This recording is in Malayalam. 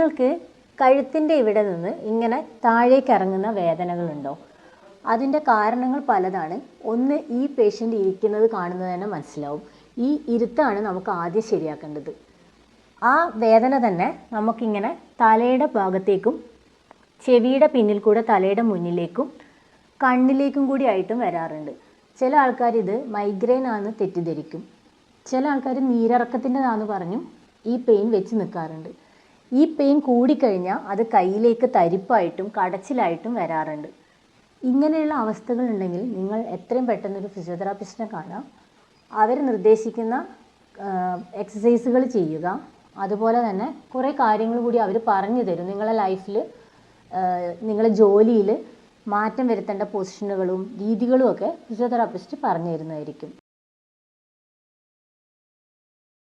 നിങ്ങൾക്ക് കഴുത്തിന്റെ ഇവിടെ നിന്ന് ഇങ്ങനെ താഴേക്ക് ഇറങ്ങുന്ന വേദനകളുണ്ടോ? അതിന്റെ കാരണങ്ങൾ പലതാണ്. ഒന്ന് ഈ പേഷ്യന്റ് ഇരിക്കുന്നത് കാണുന്നത് തന്നെ മനസ്സിലാവും. ഈ ഇരുത്താണ് നമുക്ക് ആദ്യം ശരിയാക്കേണ്ടത്. ആ വേദന തന്നെ നമുക്കിങ്ങനെ തലയുടെ ഭാഗത്തേക്കും ചെവിയുടെ പിന്നിൽ കൂടെ തലയുടെ മുന്നിലേക്കും കണ്ണിലേക്കും കൂടി ആയിട്ടും വരാറുണ്ട്. ചില ആൾക്കാർ ഇത് മൈഗ്രെയിൻ ആണെന്ന് തെറ്റിദ്ധരിക്കും. ചില ആൾക്കാർ നീരിറക്കത്തിന്റെതാന്ന് പറഞ്ഞും ഈ പെയിൻ വെച്ച് നിൽക്കാറുണ്ട് ഈ പെയിൻ കൂടിക്കഴിഞ്ഞാൽ അത് കയ്യിലേക്ക് തരിപ്പായിട്ടും കടച്ചിലായിട്ടും വരാറുണ്ട്. ഇങ്ങനെയുള്ള അവസ്ഥകൾ ഉണ്ടെങ്കിൽ നിങ്ങൾ എത്രയും പെട്ടെന്ന് ഒരു ഫിസിയോതെറാപ്പിസ്റ്റിനെ കാണാം. അവർ നിർദ്ദേശിക്കുന്ന എക്സസൈസുകൾ ചെയ്യുക. അതുപോലെ തന്നെ കുറേ കാര്യങ്ങൾ കൂടി അവർ പറഞ്ഞു തരും. നിങ്ങളെ ലൈഫിൽ നിങ്ങളെ ജോലിയിൽ മാറ്റം വരുത്തേണ്ട പൊസിഷനുകളും രീതികളും ഒക്കെ ഫിസിയോതെറാപ്പിസ്റ്റ് പറഞ്ഞു തരുന്നതായിരിക്കും.